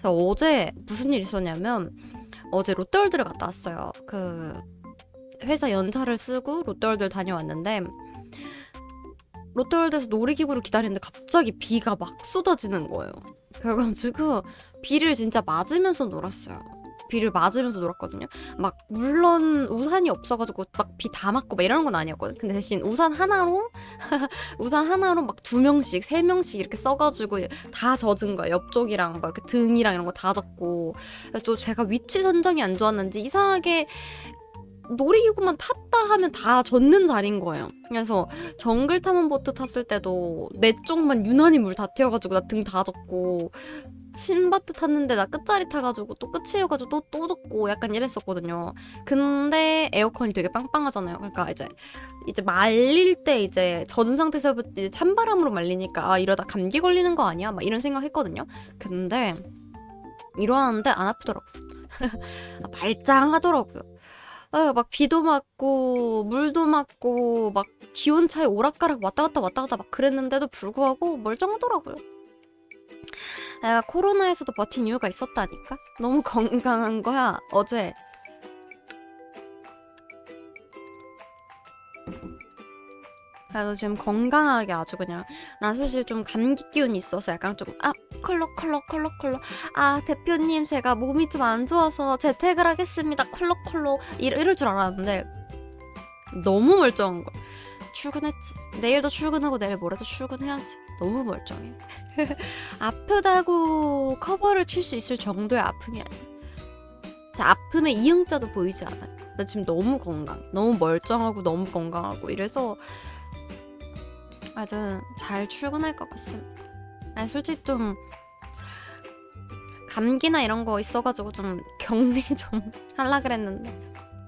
그래서 어제 무슨 일이 있었냐면 어제 롯데월드를 갔다 왔어요. 그 회사 연차를 쓰고 롯데월드를 다녀왔는데 롯데월드에서 놀이기구를 기다리는데 갑자기 비가 막 쏟아지는 거예요. 그래가지고 비를 진짜 맞으면서 놀았어요. 비를 맞으면서 놀았거든요. 막 물론 우산이 없어가지고 막 비 다 맞고 막 이런 건 아니었거든. 근데 대신 우산 하나로 우산 하나로 막 두 명씩 세 명씩 이렇게 써가지고 다 젖은 거야. 옆쪽이랑 막 이렇게 등이랑 이런 거 다 젖고. 그래서 또 제가 위치 선정이 안 좋았는지 이상하게 놀이기구만 탔다 하면 다 젖는 자리인 거예요. 그래서 정글 탐험 보트 탔을 때도 내 쪽만 유난히 물 다 튀어가지고 나 등 다 젖고 신바트 탔는데 나 끝자리 타가지고 또 끝이어가지고 또, 또 젖고 약간 이랬었거든요. 근데 에어컨이 되게 빵빵하잖아요. 그러니까 이제 이제 말릴 때 이제 젖은 상태에서 이제 찬바람으로 말리니까 아 이러다 감기 걸리는 거 아니야? 막 이런 생각했거든요. 근데 이러는데 안 아프더라고. 아, 말짱하더라고요. 아, 막 비도 맞고 물도 맞고 막 기온 차이 오락가락 왔다 갔다 왔다 갔다 막 그랬는데도 불구하고 멀쩡하더라고요. 내가 코로나에서도 버틴 이유가 있었다니까? 너무 건강한 거야. 어제. 그래서 지금 건강하게 아주 그냥 난 사실 좀 감기 기운이 있어서 약간 좀아 컬럭 컬럭 컬럭 컬럭 아 대표님 제가 몸이 좀 안 좋아서 재택을 하겠습니다. 컬럭 컬럭 이러, 이럴 줄 알았는데 너무 멀쩡한 거 출근했지. 내일도 출근하고 내일 모레도 출근해야지 너무 멀쩡해 아프다고 커버를 칠 수 있을 정도의 아픔이 아니야 자, 아픔의 이응자도 보이지 않아요 나 지금 너무 건강 너무 멀쩡하고 너무 건강하고 이래서 아주 잘 출근할 것 같습니다. 아니, 솔직히 좀 감기나 이런 거 있어가지고 좀 격리 좀 하려 그랬는데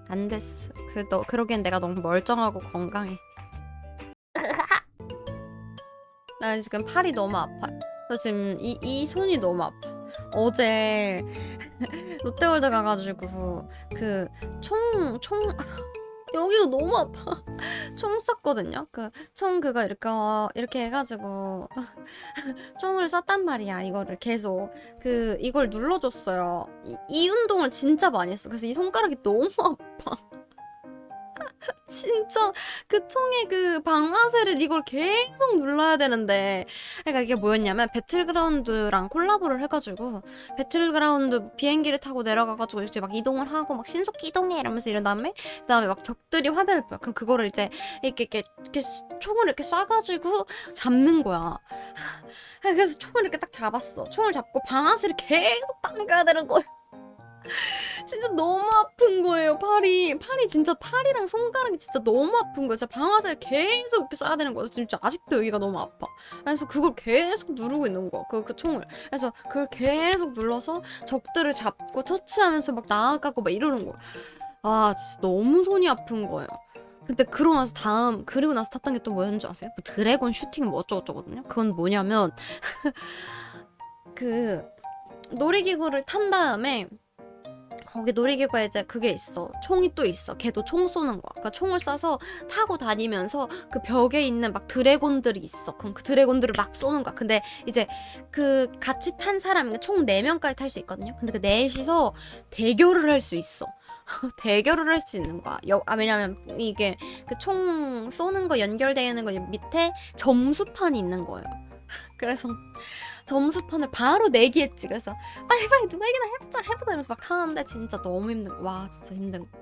안 됐어. 그너 그러기엔 내가 너무 멀쩡하고 건강해. 나 지금 팔이 너무 아파. 저 지금 이, 이 손이 너무 아파. 어제 롯데월드 가가지고 그총총 여기가 너무 아파. 총 쐈거든요. 그 총 그거 이렇게 어, 이렇게 해가지고 총을 쐈단 말이야. 이거를 계속 그 이걸 눌러줬어요. 이, 이 운동을 진짜 많이 했어. 그래서 이 손가락이 너무 아파. 진짜 그 총의 그 방아쇠를 이걸 계속 눌러야 되는데. 그러니까 이게 뭐였냐면 배틀그라운드랑 콜라보를 해가지고 배틀그라운드 비행기를 타고 내려가가지고 이제 막 이동을 하고 막 신속 이동해 이러면서 이런 다음에 그 다음에 막 적들이 화면을 보여. 그럼 그거를 이제 이렇게 이렇게, 이렇게 총을 이렇게 쏴가지고 잡는 거야. 그래서 총을 이렇게 딱 잡았어. 총을 잡고 방아쇠를 계속 당겨야 되는 거야 진짜 너무 아픈 거예요 팔이. 팔이 진짜 팔이랑 손가락이 진짜 너무 아픈 거예요. 진짜 방아쇠를 계속 이렇게 쏴야 되는 거예요. 진짜 아직도 여기가 너무 아파. 그래서 그걸 계속 누르고 있는 거야 그, 그 총을. 그래서 그걸 계속 눌러서 적들을 잡고 처치하면서 막 나아가고 막 이러는 거야. 아 진짜 너무 손이 아픈 거예요. 근데 그러고 나서 다음 그리고 나서 탔던 게 또 뭐였는 줄 아세요? 뭐 드래곤 슈팅 뭐 어쩌고저쩌거든요? 그건 뭐냐면 그 놀이기구를 탄 다음에 거기 놀이기구에 이제 그게 있어. 총이 또 있어. 걔도 총 쏘는 거야. 그러니까 총을 쏴서 타고 다니면서 그 벽에 있는 막 드래곤들이 있어. 그럼 그 드래곤들을 막 쏘는 거야. 근데 이제 그 같이 탄 사람이 총 4명까지 탈 수 있거든요. 근데 그 넷이서 대결을 할 수 있어. 대결을 할 수 있는 거야. 여, 아, 왜냐면 이게 그 총 쏘는 거 연결되어 있는 거 밑에 점수판이 있는 거예요. 그래서 점수판을 바로 내기했지. 그래서 빨리 빨리 누가 이기나 해보자 해보자 이러면서 막 하는데 진짜 너무 힘든 거. 와 진짜 힘든 거.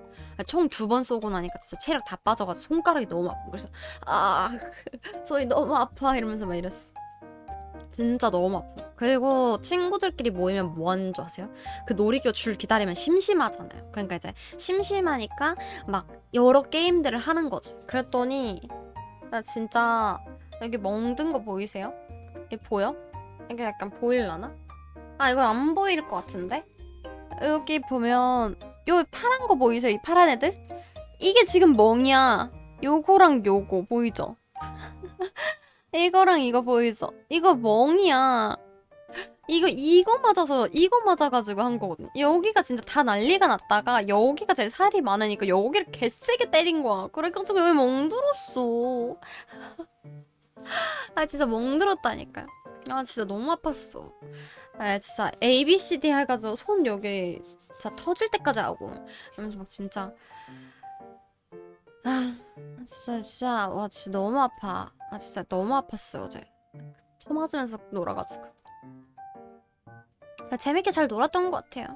총 두 번 쏘고 나니까 진짜 체력 다 빠져가지고 손가락이 너무 아프고 그래서 아 손이 너무 아파 이러면서 막 이랬어. 진짜 너무 아파. 그리고 친구들끼리 모이면 뭐 하는 줄 아세요? 그 놀이기구 줄 기다리면 심심하잖아요. 그러니까 이제 심심하니까 막 여러 게임들을 하는 거지. 그랬더니 나 진짜 여기 멍든 거 보이세요? 이 보여? 이게 약간 보일라나? 아 이거 안 보일 것 같은데? 여기 보면 요 파란 거 보이세요? 이 파란 애들? 이게 지금 멍이야. 요거랑 요거 보이죠? 이거랑 이거 보이죠? 이거 멍이야. 이거 이거 맞아서 이거 맞아가지고 한 거거든. 여기가 진짜 다 난리가 났다가 여기가 제일 살이 많으니까 여기를 개세게 때린 거야. 그래가지고 왜 멍들었어? 아 진짜 멍들었다니까요. 아 진짜 너무 아팠어. 아 진짜 A B C D 해가지고 손 여기 진짜 터질 때까지 하고 이러면서 막 진짜. 아 진짜 진짜 와 진짜 너무 아파. 아 진짜 너무 아팠어요 어제. 쳐 맞으면서 놀아가지고. 그냥 재밌게 잘 놀았던 것 같아요.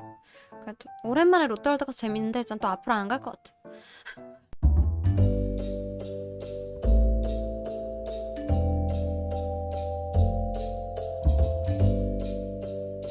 그래도 오랜만에 롯데월드 가서 재밌는데 진짜 또 앞으로 안 갈 것 같아